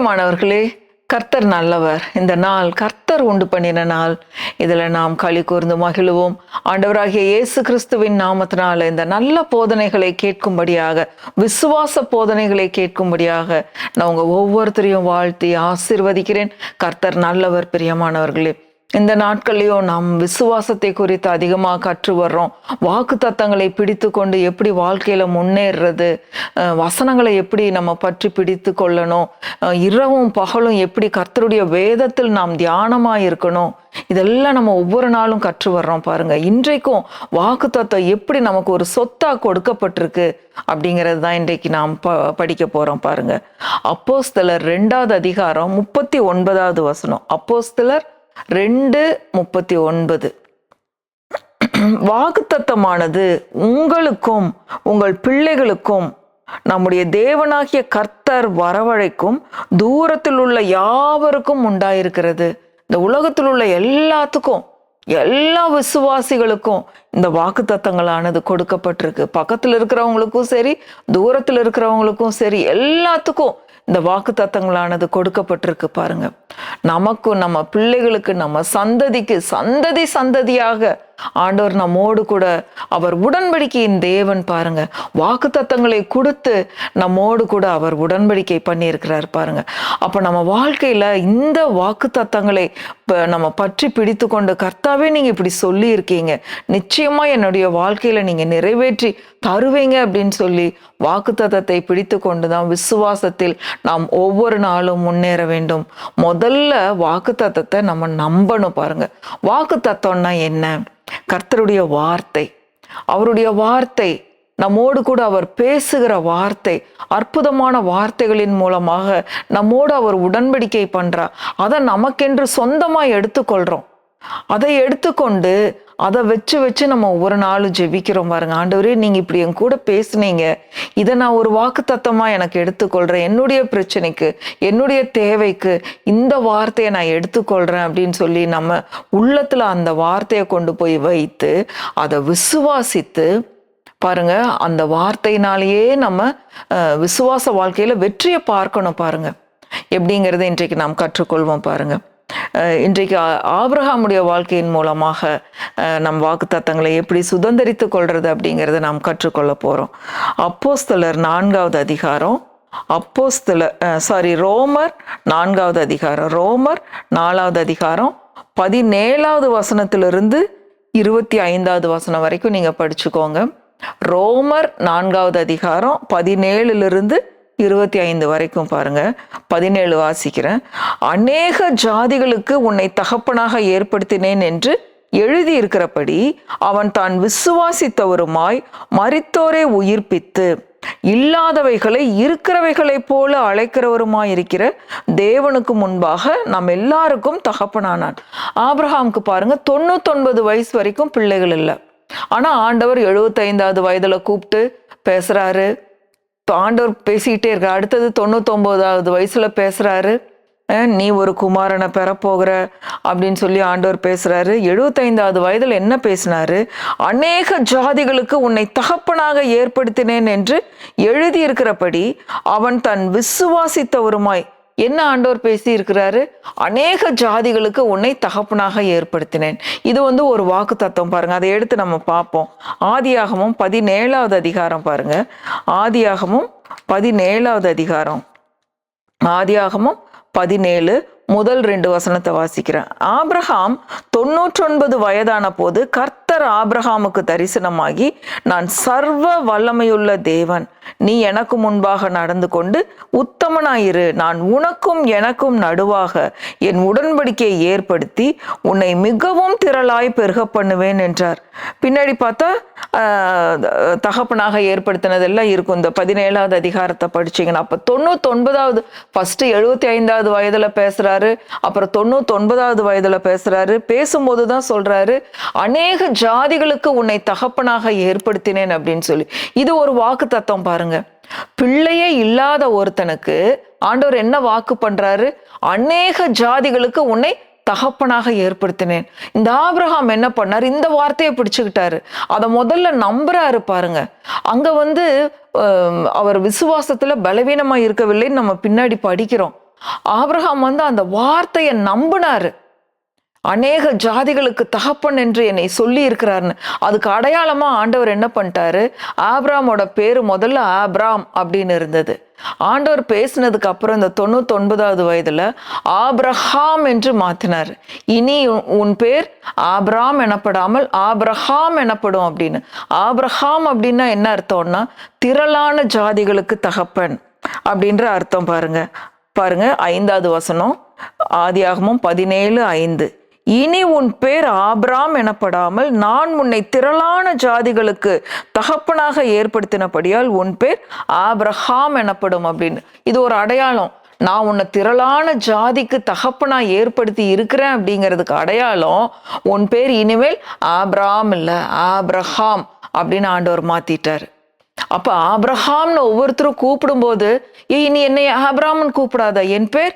பிரியமானவர்களே கர்த்தர் நல்லவர். இந்த நாள் கர்த்தர் உண்டு பண்ணின நாள். இதில் நாம் களி கூர்ந்து மகிழுவோம். ஆண்டவராகிய இயேசு கிறிஸ்துவின் நாமத்தினால இந்த நல்ல போதனைகளை கேட்கும்படியாக விசுவாச போதனைகளை கேட்கும்படியாக நான் உங்கள் ஒவ்வொருத்தரையும் வாழ்த்தி ஆசிர்வதிக்கிறேன். கர்த்தர் நல்லவர் பிரியமானவர்களே. இந்த நாட்கள்லையும் நாம் விசுவாசத்தை குறித்து அதிகமாக கற்று வர்றோம். வாக்கு தத்தங்களை பிடித்து கொண்டு எப்படி வாழ்க்கையில முன்னேறுறது வசனங்களை எப்படி நம்ம பற்றி பிடித்து கொள்ளணும் இரவும் பகலும் எப்படி கர்த்தருடைய வேதத்தில் நாம் தியானமாக இருக்கணும் இதெல்லாம் நம்ம ஒவ்வொரு நாளும் கற்று வர்றோம் பாருங்க. இன்றைக்கும் வாக்கு தத்தம் எப்படி நமக்கு ஒரு சொத்தா கொடுக்கப்பட்டிருக்கு அப்படிங்கிறது தான் இன்றைக்கு நாம் ப படிக்க போறோம் பாருங்க. அப்போஸ்தலர் ரெண்டாவது அதிகாரம் முப்பத்தி ஒன்பதாவது வசனம். அப்போஸ்தலர் ரெண்டு முப்பத்தி ஒன்பது. வாக்குத்தத்தமானது உங்களுக்கும் உங்கள் பிள்ளைகளுக்கும் நம்முடைய தேவனாகிய கர்த்தர் வரவழைக்கும் தூரத்தில் உள்ள யாவருக்கும் உண்டாயிருக்கிறது. இந்த உலகத்தில் உள்ள எல்லாத்துக்கும். எல்லா விசுவாசிகளுக்கும் இந்த வாக்கு தத்தங்களானது கொடுக்கப்பட்டிருக்கு. பக்கத்தில் இருக்கிறவங்களுக்கும் சரி தூரத்தில் இருக்கிறவங்களுக்கும் சரி எல்லாத்துக்கும் இந்த வாக்கு தத்தங்களானது கொடுக்கப்பட்டிருக்கு பாருங்க. நமக்கும் நம்ம பிள்ளைகளுக்கு நம்ம சந்ததிக்கு சந்ததி சந்ததியாக ஆண்டவர் நம்மோடு கூட அவர் உடன்படிக்கையின் தேவன் பாருங்க. வாக்கு தத்தங்களை கொடுத்து நம்மோடு கூட அவர் உடன்படிக்கை பண்ணியிருக்கிறார் பாருங்க. அப்ப நம்ம வாழ்க்கையில இந்த வாக்கு தத்தங்களை நம்ம பற்றி பிடித்து கொண்டு கர்த்தாவே நீங்க இப்படி சொல்லி இருக்கீங்க நிச்சயமா என்னுடைய வாழ்க்கையில நீங்க நிறைவேற்றி தருவீங்க அப்படின்னு சொல்லி வாக்கு தத்தத்தை பிடித்து கொண்டுதான் விசுவாசத்தில் நாம் ஒவ்வொரு நாளும் முன்னேற வேண்டும். முதல்ல வாக்கு தத்தத்தை நம்ம நம்பணும் பாருங்க. வாக்கு தத்தம்னா என்ன? கர்த்தருடைய வார்த்தை அவருடைய வார்த்தை நம்மோடு கூட அவர் பேசுகிற வார்த்தை அற்புதமான வார்த்தைகளின் மூலமாக நம்மோடு அவர் உடன்படிக்கை பண்ணுறார் அதை நமக்கென்று சொந்தமாக எடுத்துக்கொள்கிறோம் அதை எடுத்துக்கொண்டு அதை வச்சு வச்சு நம்ம ஒவ்வொரு நாளும் ஜெபிக்கிறோம் பாருங்க. ஆண்டவரே நீங்க இப்படி என் கூட பேசுனீங்க. இதை நான் ஒரு வாக்கு தத்தமா எனக்கு எடுத்துக்கொள்றேன். என்னுடைய பிரச்சனைக்கு என்னுடைய தேவைக்கு இந்த வார்த்தையை நான் எடுத்துக்கொள்றேன் அப்படின்னு சொல்லி நம்ம உள்ளத்துல அந்த வார்த்தையை கொண்டு போய் வைத்து அதை விசுவாசித்து பாருங்க அந்த வார்த்தையினாலேயே நம்ம விசுவாச வாழ்க்கையில வெற்றியை பார்க்கணும் பாருங்க. எப்படிங்கிறத இன்றைக்கு நாம் கற்றுக்கொள்வோம் பாருங்க. இன்றைக்கு ஆபிரகாமுடைய வாழ்க்கையின் மூலமாக நம் வாக்குத்தத்தங்களை எப்படி சுதந்திரித்து கொள்வது அப்படிங்கிறத நாம் கற்றுக்கொள்ள போகிறோம் அப்போஸ்தலர் நான்காவது அதிகாரம் அப்போஸ்தல சாரி ரோமர் நான்காவது அதிகாரம் ரோமர் நாலாவது அதிகாரம் பதினேழாவது வசனத்திலிருந்து இருபத்தி ஐந்தாவது வசனம் வரைக்கும் நீங்கள் படிச்சுக்கோங்க. ரோமர் நான்காவது அதிகாரம் பதினேழுலிருந்து இருபத்தி ஐந்து வரைக்கும் பாருங்க. பதினேழு வாசிக்கிறேன். அநேக ஜாதிகளுக்கு உன்னை தகப்பனாக ஏற்படுத்தினேன் என்று எழுதி இருக்கிறபடி அவன் தான் விசுவாசித்தவருமாய் மறித்தோரை உயிர்ப்பித்து இல்லாதவைகளை இருக்கிறவைகளைப் போல அழைக்கிறவருமாய் இருக்கிற தேவனுக்கு முன்பாக நம் எல்லாருக்கும் தகப்பனானான். ஆப்ரஹாமுக்கு பாருங்க தொண்ணூத்தொன்பது வயசு வரைக்கும் பிள்ளைகள் இல்லை. ஆனா ஆண்டவர் எழுபத்தைந்தாவது வயதுல கூப்பிட்டு பேசுறாரு. ஆண்டவர் பேசிக்கிட்டே இருக்க அடுத்தது தொண்ணூத்தொம்போதாவது வயசுல பேசுறாரு. நீ ஒரு குமாரனை பெறப்போகிற அப்படின்னு சொல்லி ஆண்டவர் பேசுறாரு. எழுபத்தைந்தாவது வயதில் என்ன பேசினாரு? அநேக ஜாதிகளுக்கு உன்னை தகப்பனாக ஏற்படுத்தினேன் என்று எழுதியிருக்கிறபடி அவன் தன் விசுவாசித்தவருமாய் என்ன ஆண்டவர் பேசி இருக்கிறாரு அநேக ஜாதிகளுக்கு உன்னை தகப்பனாக ஏற்படுத்தினேன். இது வந்து ஒரு வாக்கு தத்துவம் பாருங்க. அதை எடுத்து நம்ம பார்ப்போம். ஆதியாகமும் பதினேழாவது அதிகாரம் பாருங்க. ஆதியாகமும் பதினேழாவது அதிகாரம். ஆதியாகமும் பதினேழு முதல் ரெண்டு வசனத்தை வாசிக்கிறேன். ஆப்ரஹாம் தொண்ணூற்றொன்பது வயதான போது கர்த்தர் ஆப்ரஹாமுக்கு தரிசனமாகி நான் சர்வ வல்லமையுள்ள தேவன். நீ எனக்கு முன்பாக நடந்து கொண்டு உத்தமனாயிரு. நான் உனக்கும் எனக்கும் நடுவாக என் உடன்படிக்கையை ஏற்படுத்தி உன்னை மிகவும் திரளாய் பெருக பண்ணுவேன் என்றார். பின்னாடி பார்த்தா தகப்பனாக ஏற்படுத்தினதெல்லாம் இருக்கும். இந்த பதினேழாவது அதிகாரத்தை படிச்சீங்கன்னா அப்ப தொண்ணூத்தி ஒன்பதாவது ஃபர்ஸ்ட் எழுபத்தி ஐந்தாவது வயதுல பேசுறாரு. அப்புறம் தொண்ணூத்தி ஒன்பதாவது வயதுல பேசுறாரு. பேசும்போது தான் சொல்றாரு அநேக ஜாதிகளுக்கு உன்னை தகப்பனாக ஏற்படுத்தினேன் அப்படின்னு சொல்லி. இது ஒரு வாக்கு தத்துவம் பாருங்க. பிள்ளையே இல்லாத ஒருத்தனுக்கு ஆண்டவர் என்ன வாக்கு பண்றாரு? அநேக ஜாதிகளுக்கு உன்னை தகப்பனாக ஏற்படுத்தினேன். இந்த ஆபிரகாம் என்ன பண்ணார்? இந்த வார்த்தையை பிடிச்சுக்கிட்டாரு. அதை முதல்ல நம்புறாரு பாருங்க. அங்க வந்து அவர் விசுவாசத்துல பலவீனமா இருக்கவில்லைன்னு நம்ம பின்னாடி படிக்கிறோம். ஆபிரகாம் வந்து அந்த வார்த்தையை நம்பினாரு. அநேக ஜாதிகளுக்கு தகப்பன் என்று என்னை சொல்லி இருக்கிறாருன்னு அதுக்கு அடையாளமா ஆண்டவர் என்ன பண்ணிட்டாரு? ஆப்ராமோட பேரு முதல்ல ஆப்ராம் அப்படின்னு இருந்தது. ஆண்டவர் பேசினதுக்கு அப்புறம் இந்த தொண்ணூத்தி ஒன்பதாவது வயதுல ஆப்ரஹாம் என்று மாத்தினார். இனி உன்- பேர் ஆப்ராம் எனப்படாமல் ஆப்ரஹாம் எனப்படும் அப்படின்னு. ஆப்ரஹாம் அப்படின்னா என்ன அர்த்தம்னா திரளான ஜாதிகளுக்கு தகப்பன் அப்படின்ற அர்த்தம் பாருங்க. பாருங்க ஐந்தாவது வசனம் ஆதியாகமும் பதினேழு ஐந்து. இனி உன் பேர் ஆப்ராம் எனப்படாமல் நான் உன்னை திரளான ஜாதிகளுக்கு தகப்பனாக ஏற்படுத்தினபடியால் உன் பேர் ஆப்ரஹாம் எனப்படும் அப்படின்னு. இது ஒரு அடையாளம். நான் உன்னை திரளான ஜாதிக்கு தகப்பனா ஏற்படுத்தி இருக்கிறேன் அப்படிங்கிறதுக்கு அடையாளம் உன் பேர் இனிமேல் ஆப்ராம் இல்லை ஆப்ரஹாம் அப்படின்னு ஆண்டவர் மாத்திட்டார். அப்ப ஆப்ரஹாம்னு ஒவ்வொருத்தரும் கூப்பிடும்போது ஏய் நீ என்னை ஆப்ராம்னு கூப்பிடாத. என் பேர்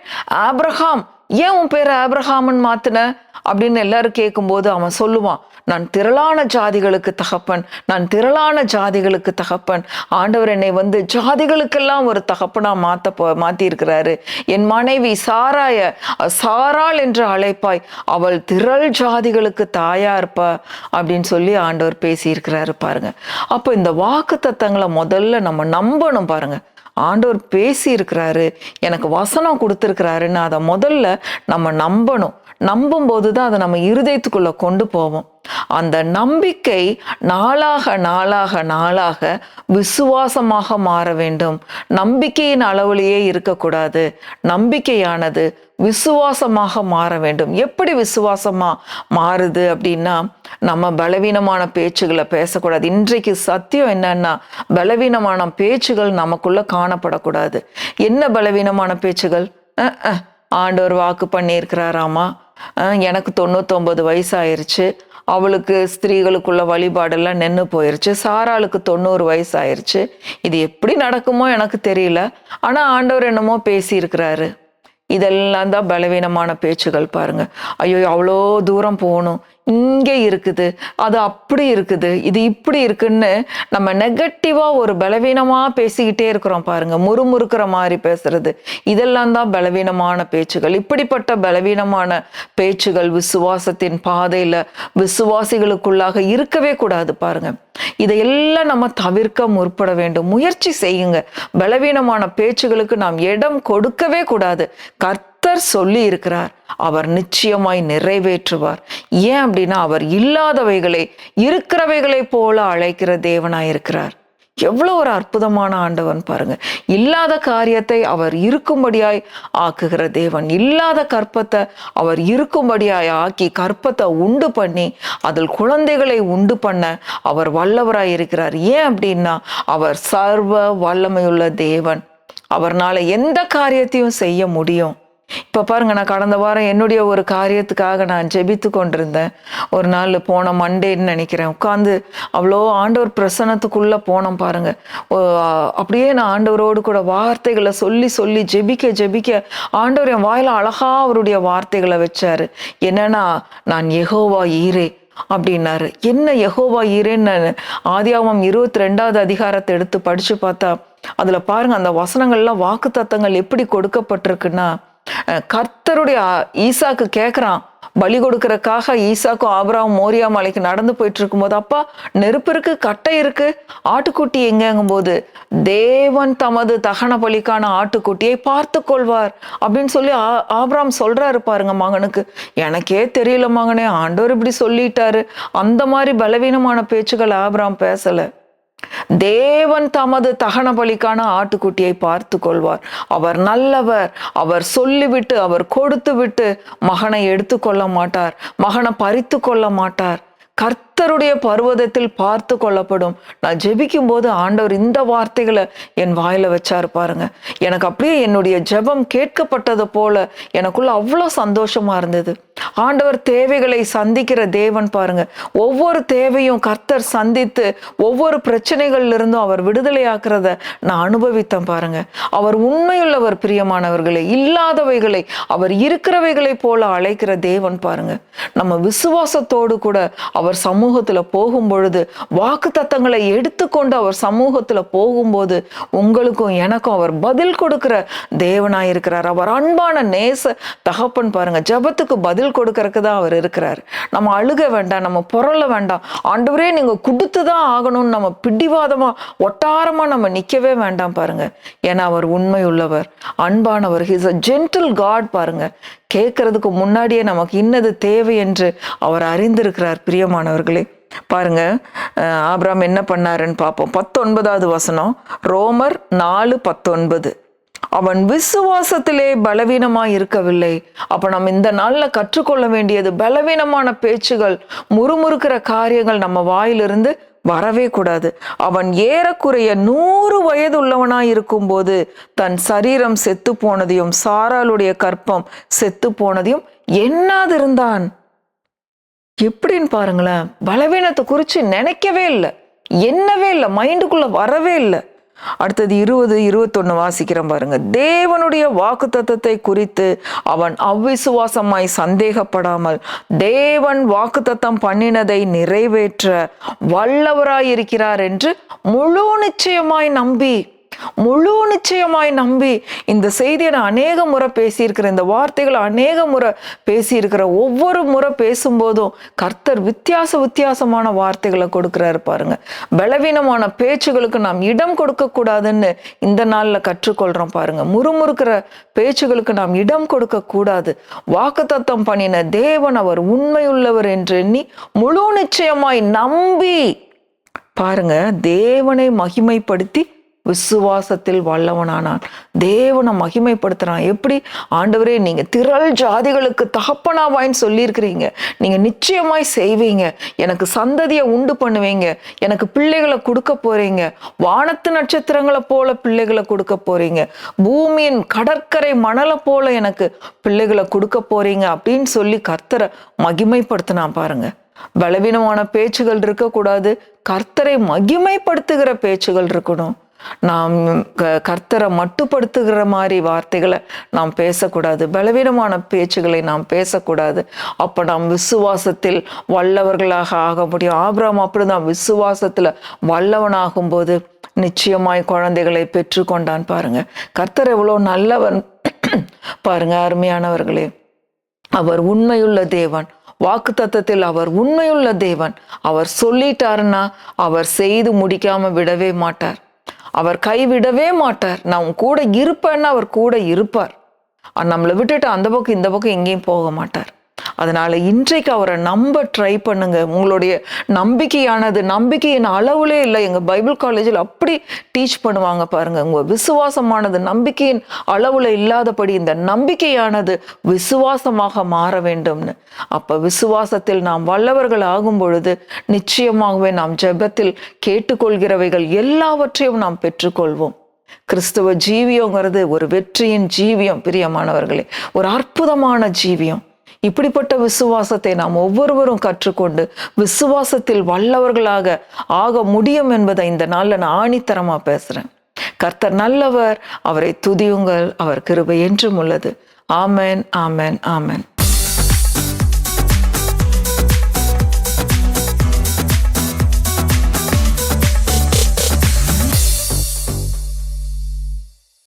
ஆப்ரஹாம் ஏன் உன் பேரை ஆப்ரஹாமன் மாத்தின? அப்படின்னு எல்லாரும் கேட்கும்போது அவன் சொல்லுவான் நான் திரளான ஜாதிகளுக்கு தகப்பன் நான் திரளான ஜாதிகளுக்கு தகப்பன். ஆண்டவர் என்னை வந்து ஜாதிகளுக்கெல்லாம் ஒரு தகப்பனா மாத்த போ என் மனைவி சாராய சாராள் என்று அழைப்பாய் அவள் திரள் ஜாதிகளுக்கு தாயா இருப்பா அப்படின்னு சொல்லி ஆண்டவர் பேசியிருக்கிறாரு பாருங்க. அப்போ இந்த வாக்கு தத்தங்களை முதல்ல நம்ம நம்பணும் பாருங்க. ஆண்டவர் பேசியிருக்கிறாரு எனக்கு வசனம் கொடுத்துருக்கிறாருன்னு அதை முதல்ல நம்ம நம்பணும். நம்பும்போது தான் அதை நம்ம இருதயத்துக்குள்ளே கொண்டு போவோம். அந்த நம்பிக்கை நாளாக நாளாக நாளாக விசுவாசமாக மாற வேண்டும். நம்பிக்கையின் அளவிலேயே இருக்கக்கூடாது. நம்பிக்கையானது விசுவாசமாக மாற வேண்டும். எப்படி விசுவாசமாக மாறுது அப்படின்னா நம்ம பலவீனமான பேச்சுகளை பேசக்கூடாது. இன்றைக்கு சத்தியம் என்னன்னா பலவீனமான பேச்சுகள் நமக்குள்ளே காணப்படக்கூடாது. என்ன பலவீனமான பேச்சுகள்? ஆண்டவர் வாக்கு பண்ணியிருக்கிறாராமா? எனக்கு தொண்ணூத்தொம்பது வயசு ஆயிடுச்சு அவளுக்கு ஸ்திரீகளுக்குள்ள வழிபாடெல்லாம் நின்று போயிருச்சு. சாராளுக்கு தொண்ணூறு வயசு ஆயிடுச்சு இது எப்படி நடக்குமோ எனக்கு தெரியல. ஆனால் ஆண்டவர் என்னமோ பேசியிருக்கிறாரு. இதெல்லாம் தான் பலவீனமான பேச்சுகள் பாருங்க. ஐயோ அவ்வளோ தூரம் போகணும். இங்கே இருக்குது. அது அப்படி இருக்குது. இது இப்படி இருக்குன்னு நம்ம நெகட்டிவாக ஒரு பலவீனமாக பேசிக்கிட்டே இருக்கிறோம் பாருங்க. முறுமுறுக்கிற மாதிரி பேசுறது. இதெல்லாம் தான் பலவீனமான பேச்சுகள். இப்படிப்பட்ட பலவீனமான பேச்சுகள் விசுவாசத்தின் பாதையில் விசுவாசிகளுக்குள்ளாக இருக்கவே கூடாது பாருங்கள் இதையெல்லாம் நம்ம தவிர்க்க முற்பட வேண்டும். முயற்சி செய்யுங்க. பலவீனமான பேச்சுகளுக்கு நாம் இடம் கொடுக்கவே கூடாது. கர்த்தர் சொல்லி இருக்கிறார். அவர் நிச்சயமாய் நிறைவேற்றுவார். ஏன் அப்படின்னா அவர் இல்லாதவைகளை இருக்கிறவைகளை போல அழைக்கிற தேவனாய் இருக்கிறார். எவ்வளோ ஒரு அற்புதமான ஆண்டவன் பாருங்க. இல்லாத காரியத்தை அவர் இருக்கும்படியாய் ஆக்குகிற தேவன். இல்லாத கற்பத்தை அவர் இருக்கும்படியாய் ஆக்கி கற்பத்தை உண்டு பண்ணி அதில் குழந்தைகளை உண்டு பண்ண அவர் வல்லவராய் இருக்கிறார். ஏன் அப்படின்னா அவர் சர்வ வல்லமையுள்ள தேவன். அவர்னால எந்த காரியத்தையும் செய்ய முடியும். இப்போ பாருங்க நான் கடந்த வாரம் என்னுடைய ஒரு காரியத்துக்காக நான் ஜெபித்து கொண்டிருந்தேன். ஒரு நாள் போன மண்டேன்னு நினைக்கிறேன். உட்காந்து அவ்வளோ ஆண்டவர் பிரசனத்துக்குள்ள போனோம் பாருங்க. ஓ, அப்படியே நான் ஆண்டவரோடு கூட வார்த்தைகளை சொல்லி சொல்லி ஜெபிக்க ஜெபிக்க ஆண்டவர் என் வாயில அழகா அவருடைய வார்த்தைகளை வச்சாரு. என்னன்னா நான் எகோவா ஈரே அப்படின்னாரு. என்ன யகோவா ஈரேன்னு ஆதியாகமம் இருபத்தி ரெண்டாவது அதிகாரத்தை எடுத்து படிச்சு பார்த்தா அதுல பாருங்க அந்த வசனங்கள்லாம் வாக்கு தத்தங்கள் எப்படி கொடுக்கப்பட்டிருக்குன்னா கர்த்தருடைய ஈசாக்கு கேட்குறான் பலி கொடுக்கறக்காக ஈசாக்கும் ஆபராவும் மோரியா மலைக்கு நடந்து போயிட்டு இருக்கும்போது அப்பா நெருப்பு இருக்கு கட்டை இருக்கு. ஆட்டுக்குட்டி எங்கேங்கும் போது தேவன் தமது தகன பலிக்கான ஆட்டுக்குட்டியை பார்த்து கொள்வார். அப்படின்னு சொல்லி ஆ- ஆபராம் சொல்றாரு பாருங்க மகனுக்கு. எனக்கே தெரியல மகனே ஆண்டவர் இப்படி சொல்லிட்டாரு. அந்த மாதிரி பலவீனமான பேச்சுகள் ஆபராம் பேசலை. தேவன் தமது தகன பலிக்கான ஆட்டுக்குட்டியை பார்த்து கொள்வார் அவர் நல்லவர். அவர் சொல்லிவிட்டு அவர் கொடுத்து விட்டு மகனை எடுத்துக்கொள்ள மாட்டார். மகனை பறித்து கொள்ள மாட்டார். கர்த்தருடைய பர்வதத்தில் பார்த்து கொள்ளப்படும். நான் ஜெபிக்கும் போது ஆண்டவர் இந்த வார்த்தைகளை என் வாயில வச்சாரு பாருங்க. எனக்கு அப்படியே என்னுடைய ஜெபம் கேட்கப்பட்டது போல எனக்குள்ள அவ்வளோ சந்தோஷமா இருந்தது. ஆண்டவர் தேவைகளை சந்திக்கிற தேவன் பாருங்க. ஒவ்வொரு தேவையும் கர்த்தர் சந்தித்து ஒவ்வொரு பிரச்சனைகள்ல இருந்தும் அவர் விடுதலையாக்குறத நான் அனுபவித்தேன் பாருங்க. அவர் உண்மையுள்ளவர் பிரியமானவர்களை இல்லாதவைகளை அவர் இருக்கிறவைகளை போல அழைக்கிற தேவன் பாருங்க. நம்ம விசுவாசத்தோடு கூட அவர் சமூகத்துல போகும் பொழுது வாக்கு தத்தங்களை எடுத்துக்கொண்டு அவர் சமூகத்துல போகும்போது உங்களுக்கும் எனக்கும் அவர் பதில் கொடுக்கிற தேவனாயிருக்கிறார். அவர் அன்பான நேச தகப்பன் பாருங்க. ஜெபத்துக்கு பதில் கொடுக்கறக்கு தான் அவர் இருக்கிறார். நம்ம அழுக வேண்டாம் நம்ம புரள வேண்டாம். ஆண்டவரே நீங்கள் கொடுத்து தான் ஆகணும்னு நம்ம பிடிவாதமாக ஒட்டாரமாக நம்ம நிற்கவே வேண்டாம் பாருங்க. ஏன்னா அவர் உண்மை உள்ளவர் அன்பானவர் ஹிஸ் அ ஜென்டில் காட் பாருங்க. கேட்கறதுக்கு முன்னாடியே நமக்கு இன்னது தேவை என்று அவர் அறிந்திருக்கிறார் பிரியமானவர்களே. பாருங்க ஆப்ராம் ஆபிராம் என்ன பண்ணாருன்னு பார்ப்போம். பத்தொன்பதாவது வசனம் ரோமர் நாலு பத்தொன்பது. அவன் விசுவாசத்திலே பலவீனமாய் இருக்கவில்லை அப்ப நம்ம இந்த நாள்ல கற்றுக்கொள்ள வேண்டியது பலவீனமான பேச்சுகள் முறுமுறுக்கிற காரியங்கள் நம்ம வாயிலிருந்து வரவே கூடாது. அவன் ஏறக்குறைய நூறு வயது உள்ளவனாய் இருக்கும்போது தன் சரீரம் செத்து போனதையும் சாராளுடைய கற்பம் செத்து போனதையும் எண்ணாதிருந்தான். எப்படின்னு பாருங்களேன் பலவீனத்தை குறித்து நினைக்கவே இல்லை. எண்ணவே இல்லை மைண்டுக்குள்ள வரவே இல்லை. அடுத்தது இருபது இருபத்தொன்னு வாசிக்கிறோம் பாருங்க. தேவனுடைய வாக்குத்தத்தத்தை குறித்து அவன் அவ்விசுவாசமாய் சந்தேகப்படாமல் தேவன் வாக்குத்தத்தம் பண்ணினதை நிறைவேற்ற வல்லவராயிருக்கிறார் என்று முழு நிச்சயமாய் நம்பி முழு நிச்சயமாய் நம்பி இந்த செய்தியை நான் அநேக முறை பேசியிருக்கிற இந்த வார்த்தைகளை அநேக முறை பேசியிருக்கிற ஒவ்வொரு முறை பேசும்போதும் கர்த்தர் வித்தியாச வித்தியாசமான வார்த்தைகளை கொடுக்கிறாரு பாருங்க. பலவீனமான பேச்சுகளுக்கு நாம் இடம் கொடுக்க கூடாதுன்னு இந்த நாள்ல கற்றுக்கொள்றோம் பாருங்க. முறுமுறுக்கிற பேச்சுகளுக்கு நாம் இடம் கொடுக்க கூடாது வாக்குத்தத்தம் பண்ணின தேவன் அவர் உண்மையுள்ளவர் என்று எண்ணி முழு நிச்சயமாய் நம்பி பாருங்க தேவனை மகிமைப்படுத்தி விசுவாசத்தில் வல்லவனானான். தேவனை மகிமைப்படுத்துகிறான் எப்படி? ஆண்டவரே நீங்கள் திரள் ஜாதிகளுக்கு தகப்பனாவாயின்னு சொல்லியிருக்கிறீங்க. நீங்கள் நிச்சயமாய் செய்வீங்க. எனக்கு சந்ததியை உண்டு பண்ணுவீங்க. எனக்கு பிள்ளைகளை கொடுக்க போகிறீங்க வானத்து நட்சத்திரங்களை போல பிள்ளைகளை கொடுக்க போகிறீங்க பூமியின் கடற்கரை மணலை போல எனக்கு பிள்ளைகளை கொடுக்க போகிறீங்க அப்படின்னு சொல்லி கர்த்தரை மகிமைப்படுத்தினான் பாருங்க. பலவீனமான பேச்சுகள் இருக்கக்கூடாது. கர்த்தரை மகிமைப்படுத்துகிற பேச்சுகள் இருக்கணும். நாம் க- கர்த்தரை மட்டுப்படுத்துகிற மாதிரி வார்த்தைகளை நாம் பேசக்கூடாது. பலவீனமான பேச்சுகளை நாம் பேசக்கூடாது. அப்போ நாம் விசுவாசத்தில் வல்லவர்களாக ஆக முடியும். ஆபிரகாம் அப்படிதான் விசுவாசத்தில் வல்லவனாகும் போது நிச்சயமாய் குழந்தைகளை பெற்றுக்கொண்டான் பாருங்க. கர்த்தர் எவ்வளோ நல்லவன் பாருங்க அருமையானவர்களே. அவர் உண்மையுள்ள தேவன். வாக்கு தத்தத்தில் அவர் உண்மையுள்ள தேவன். அவர் சொல்லிட்டாருன்னா அவர் செய்து முடிக்காம விடவே மாட்டார். அவர் கைவிடவே மாட்டார். நான் உன் கூட இருப்பேன்னு அவர் கூட இருப்பார். நம்மளை விட்டுட்டு அந்த பக்கம் இந்த பக்கம் எங்கேயும் போக மாட்டார். அதனால இன்றைக்கு அவரை நம்ப ட்ரை பண்ணுங்க. உங்களுடைய நம்பிக்கையானது நம்பிக்கையின் அளவுலே இல்லை. எங்க பைபிள் காலேஜில் அப்படி டீச் பண்ணுவாங்க பாருங்க. உங்கள் விசுவாசமானது நம்பிக்கையின் அளவுல இல்லாதபடி இந்த நம்பிக்கையானது விசுவாசமாக மாற வேண்டும்னு. அப்ப விசுவாசத்தில் நாம் வல்லவர்கள் ஆகும் பொழுது நிச்சயமாகவே நாம் ஜெபத்தில் கேட்டுக்கொள்கிறவைகள் எல்லாவற்றையும் நாம் பெற்றுக்கொள்வோம். கிறிஸ்துவ ஜீவியங்கிறது ஒரு வெற்றியின் ஜீவியம் பிரியமானவர்களே. ஒரு அற்புதமான ஜீவியம். இப்படிப்பட்ட விசுவாசத்தை நாம் ஒவ்வொருவரும் கற்றுக்கொண்டு விசுவாசத்தில் வல்லவர்களாக ஆக முடியும் என்பதை இந்த நாளில் நான் ஆணித்தரமா பேசுகிறேன் கர்த்தர் நல்லவர் அவரை துதியுங்கள் அவர் கிருபை என்றும் உள்ளது. ஆமென் ஆமேன் ஆமேன்.